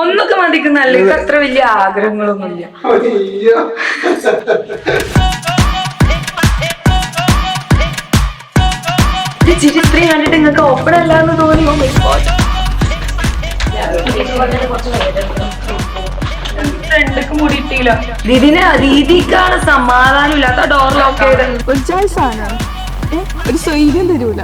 ഒന്നൊക്കെ മതിക്കുന്നല്ല എനിക്ക് അത്ര വലിയ ആഗ്രഹങ്ങളൊന്നുമില്ല. ഇത് ചിരി ഇത്രയും കണ്ടിട്ട് നിങ്ങൾക്ക് ഓപ്പൺ അല്ലാന്ന് തോന്നി. Oh ദീദിക്കാണ് സമാധാനം ഇല്ലാത്ത ഡോർ ലോക്ക് ചെയ്തത്. ഒരു ചോയ്സ് ആണ് ഒരു സ്വൈര്യം തരൂല.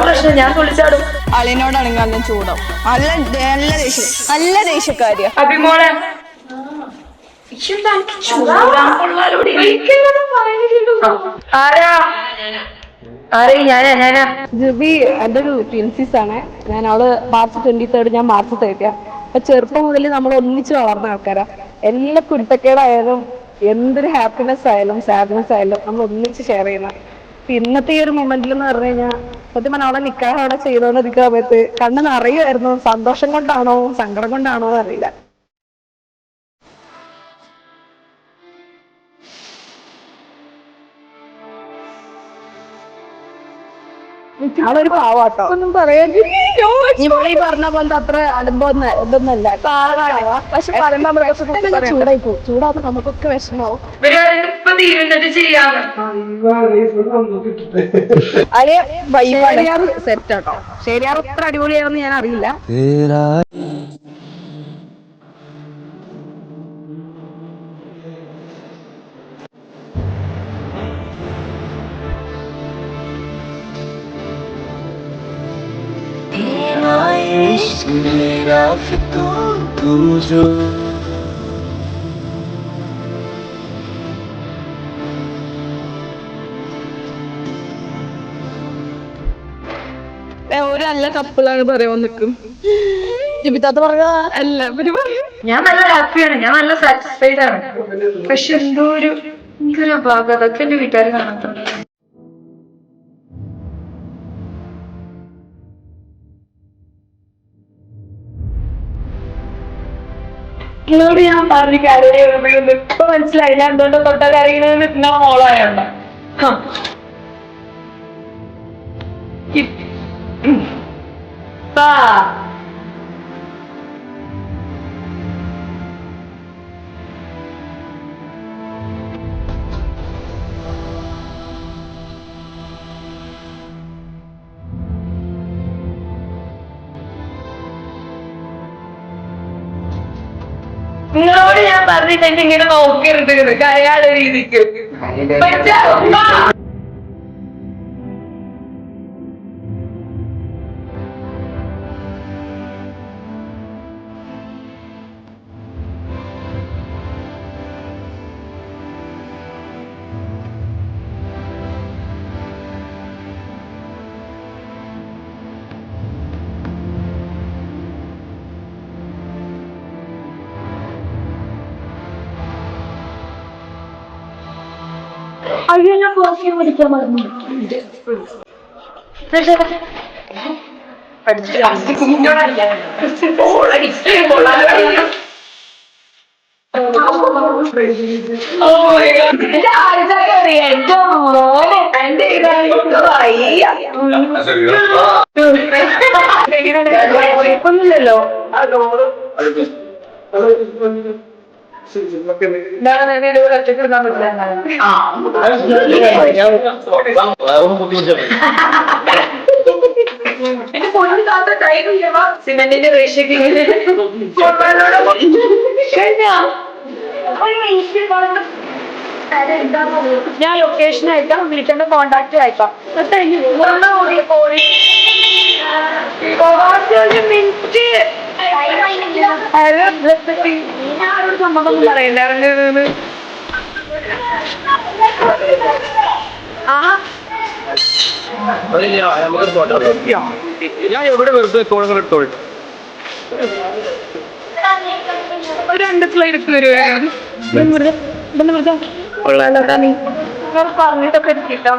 പ്രശ്നം ഞാൻ നല്ല ചൂടാവും നല്ല നല്ല ദേഷ്യം നല്ല ദേഷ്യക്കാരിയാ അഭിമോളെ? ആരാ ആരേ ഞാനാ ഞാനാ ജുബി എന്റെ ഒരു ട്വിൻസിസ് ആണ് ഞാൻ അവൾ മാർച്ച് ട്വന്റി തേർഡ് ഞാൻ മാർച്ച് തേർട്ടിയാ അപ്പൊ ചെറുപ്പം മുതൽ നമ്മൾ ഒന്നിച്ച് വളർന്ന ആൾക്കാരാ എല്ലാ കുരുത്തക്കേടായാലും എന്തൊരു ഹാപ്പിനെസ് ആയാലും സാഡ്നെസ് ആയാലും നമ്മൾ ഒന്നിച്ച് ഷെയർ ചെയ്യുന്നത് അപ്പൊ ഇന്നത്തെ ഈ ഒരു മൊമെന്റിൽ എന്ന് പറഞ്ഞു കഴിഞ്ഞാൽ സത്യം അവളെ നിക്കാഹ് അവിടെ ചെയ്തോണ്ടിരിക്കുന്ന സമയത്ത് കണ്ണ് നിറയുമായിരുന്നു സന്തോഷം കൊണ്ടാണോ സങ്കടം കൊണ്ടാണോ എന്ന് അവളൊരു പാവാട്ടോ. ഒന്നും പറയാൻ ഇവിടെ ഈ പറഞ്ഞ പോലത്തെ അത്ര അനുഭവം ഇതൊന്നല്ല പക്ഷെ പറയുമ്പോ ചൂടായി പോകും. ചൂടാകുമ്പോ നമുക്കൊക്കെ വിഷമാവും. അതെ സെറ്റ് ആട്ടോ. അടിപൊളിയാണെന്ന് ഞാൻ അറിയില്ല मेरा फितूर तू जो ഏ, ഒരു നല്ല കപ്പിളാണ് പറയാൻ നിൽക്കും ജിബിത്താത്ത പറഞ്ഞ അല്ല ഇവര് പറയും ഞാൻ നല്ല ഹാപ്പിയാണ് ഞാൻ നല്ല സാറ്റിസ്ഫൈഡ് ആണ് പക്ഷെ എന്തോ ഒരു എനിക്കൊരു അപാകത അതൊക്കെ എന്റെ വീട്ടുകാർ കാണത്തുണ്ട് നിങ്ങളോട് ഞാൻ പറഞ്ഞു കരയുന്നത് ഇപ്പൊ മനസ്സിലായി. ഞാൻ എന്തുകൊണ്ട് തൊട്ട കരയുന്നത് നിങ്ങളെ മോളായോണ്ട. പാ നിങ്ങളോട് ഞാൻ പറഞ്ഞിട്ട് എന്നെ ഇങ്ങനെ നോക്കരുത് കരയാതെ രീതിക്ക്. അയ്യോ പെർഫ്യൂം അടിക്കാൻ മറന്നു. ഒന്നുമില്ലല്ലോ. നേരെ ഒറ്റയ്ക്ക് എടുക്കാൻ പറ്റില്ല എന്റെ പൊന്നു താത്ത ടൈമില്ല സിമെന്റിന്റെ റേഷ്യൊക്കെ ഇങ്ങനെ ഞാൻ ലൊക്കേഷൻ അയക്കാം വിളിക്കേണ്ട കോണ്ടാക്ട് അയക്കാം മിനിറ്റ് സമ്മതം പറയണ്ടായിരുന്നു ആ ഞാൻ എവിടെ വെറുതെ കോഴങ്ങൾ എടുത്തോളൂ രണ്ട് ഫ്ലൈറ്റ് വരുവായിരുന്നു കൊള്ളാലോട്ടാ നീ നിങ്ങൾ പറഞ്ഞിട്ടൊക്കെ എത്തിട്ടോ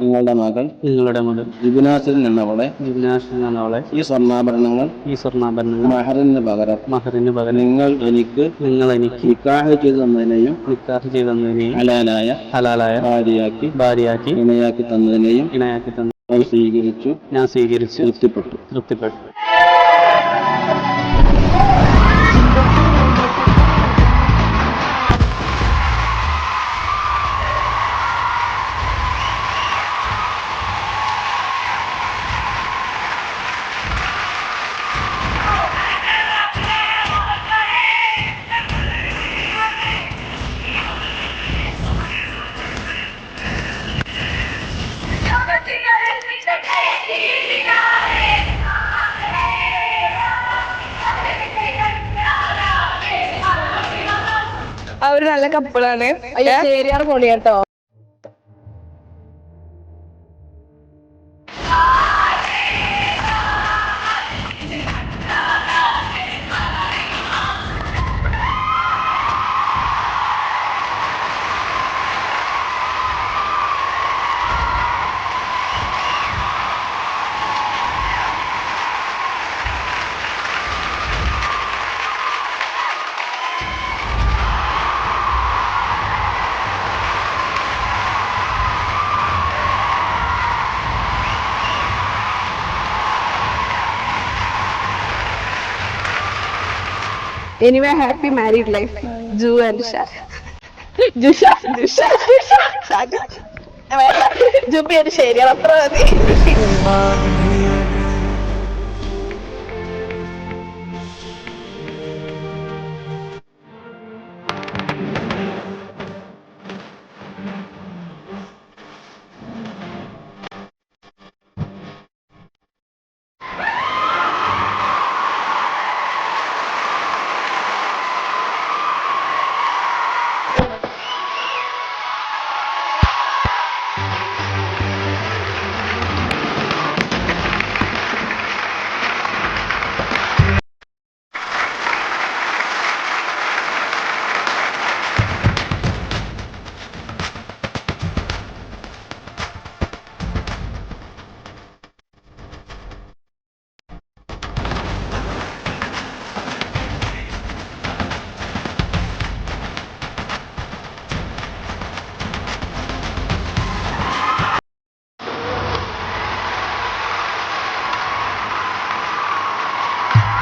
നിങ്ങളുടെ മകൾ നിങ്ങളുടെ മകൾ ജിബിനാസിൽ നിന്നവളെ ജിംനാസിൽ നിന്നവളെ ഈ സ്വർണാഭരണങ്ങൾ ഈ സ്വർണാഭരണങ്ങൾ മഹറിന് പകരം മഹറിന് പകരം നിങ്ങൾ എനിക്ക് നിങ്ങൾ എനിക്ക് നിക്കാഹ് ചെയ്തു തന്നതിനെയും നിക്കാഹ് ചെയ്തതിനെയും ഹലാലായ ഹലാലായ ഭാര്യയാക്കി ഭാര്യയാക്കി ഇണയാക്കി തന്നതിനെയും ഇണയാക്കി തന്നു സ്വീകരിച്ചു ഞാൻ സ്വീകരിച്ചു തൃപ്തിപ്പെട്ടു. തൃപ്തിപ്പെട്ടു. അവർ നല്ല കപ്പിളാണ് ചേരിയാർ പൊളി കേട്ടോ എനിവേ ഹാപ്പി മാരീഡ് ലൈഫ് ജു ആൻഡ് ഷാ ജുഷ ജുഷ ജുബി ഒരു ശരിയാണ് അത്ര മതി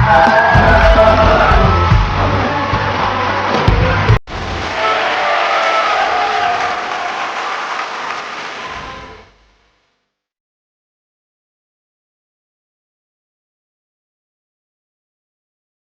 ആ